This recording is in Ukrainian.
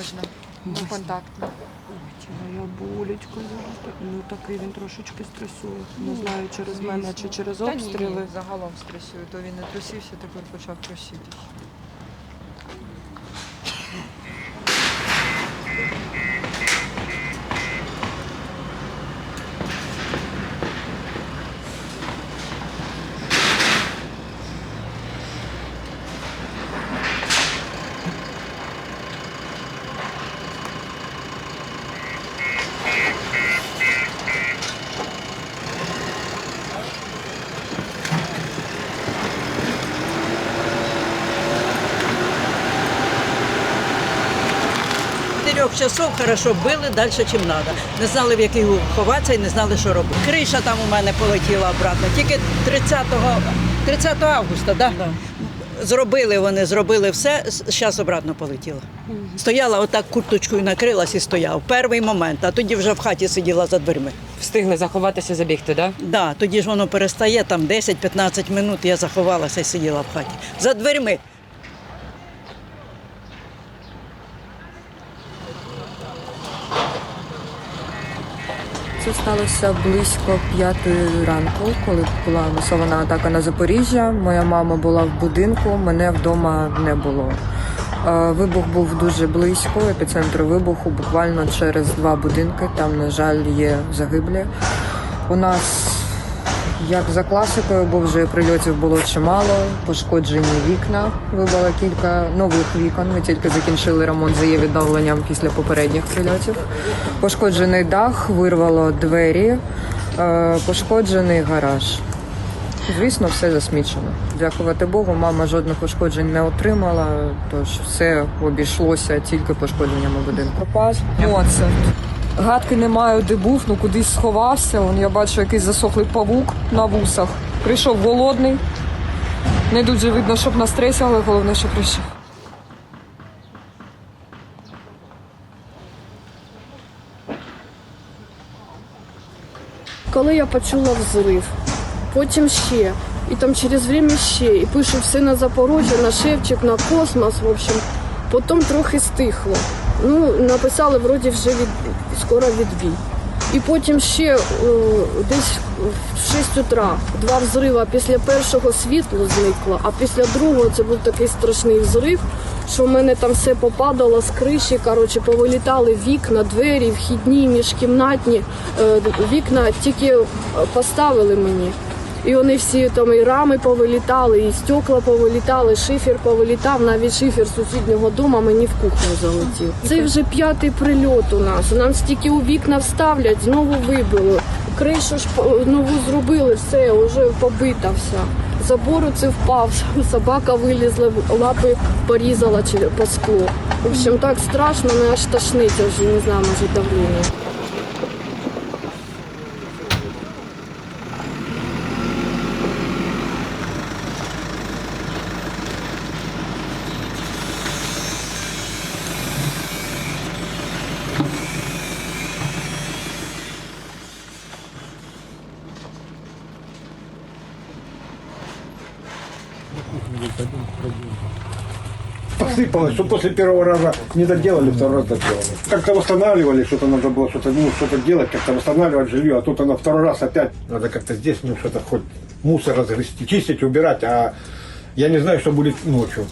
можна. Контактно. Моя болечко зараз. Ну такий він трошечки стресує. Не знаю, через мене чи через Та ні, обстріли. ні, загалом стресую. То він не трусився, тепер почав труситись. Чотирьох часов хорошо били далі, чим треба. Не знали, в який угол ховатися і не знали, що робити. Криша там у мене полетіла обратно. Тільки 30, 30 августа, да? Зробили вони, зробили все, зараз обратно полетіла. Стояла отак курточкою накрилась і стояв. Перший момент, а тоді вже в хаті сиділа за дверми. Встигли заховатися, забігти, да? Да, тоді ж воно перестає, там 10-15 минут я заховалася і сиділа в хаті. За дверми. Це сталося близько п'ятої ранку, коли була масована атака на Запоріжжя. Моя мама була в будинку, мене вдома не було. Е, Вибух був дуже близько, епіцентр вибуху буквально через два будинки. Там, на жаль, є загиблі. У нас, як за класикою, бо вже прильотів було чимало, пошкоджені вікна. Вибило кілька нових вікон. Ми тільки закінчили ремонт за її відновленням після попередніх прильотів. Пошкоджений дах, вирвало двері, е, пошкоджений гараж. Звісно, все засмічено. Дякувати Богу, мама жодних пошкоджень не отримала, тож все обійшлося тільки пошкодженнями будинку. Пропав моцарт. Гадки не маю, де був, ну кудись сховався. Вон я бачу якийсь засохлий павук на вусах. Прийшов голодний. Не дуже видно, щоб на стресі, але головне, що прийшов. Коли я почула взрив, потім ще, і там через время ще, і пишу все на Запорожжя, на Шевчик, на космос, в общем. Потім трохи стихло. Ну, написали вроді вже від скоро відбій. І потім ще е, десь в 6 утра два взрива після першого світло зникло, а після другого це був такий страшний взрив, що в мене там все попадало з криші. Коротше, повилітали вікна, двері, вхідні, міжкімнатні. Е, Вікна тільки поставили мені. І вони всі там і рами повилітали, і стекла повилітали, шифер повилітав, навіть шифер сусіднього дому мені в кухню залетів. Це вже п'ятий прильот у нас. Нам стільки у вікна вставлять, знову вибило. Кришу ж нову зробили, все, вже побита вся. Забору це впав, собака вилізла, лапи порізала чи по склу. В общем, так страшно, мене аж тошниться вже, не знаю, може давлення. Посыпалось, что после первого раза не доделали, второй раз доделали. Как-то восстанавливали, что-то надо было что-то ну, что делать, как-то восстанавливать жилье, а тут оно второй раз опять надо как-то здесь ну, что-то хоть мусор разгрести, чистить, убирать, а я не знаю, что будет ночью.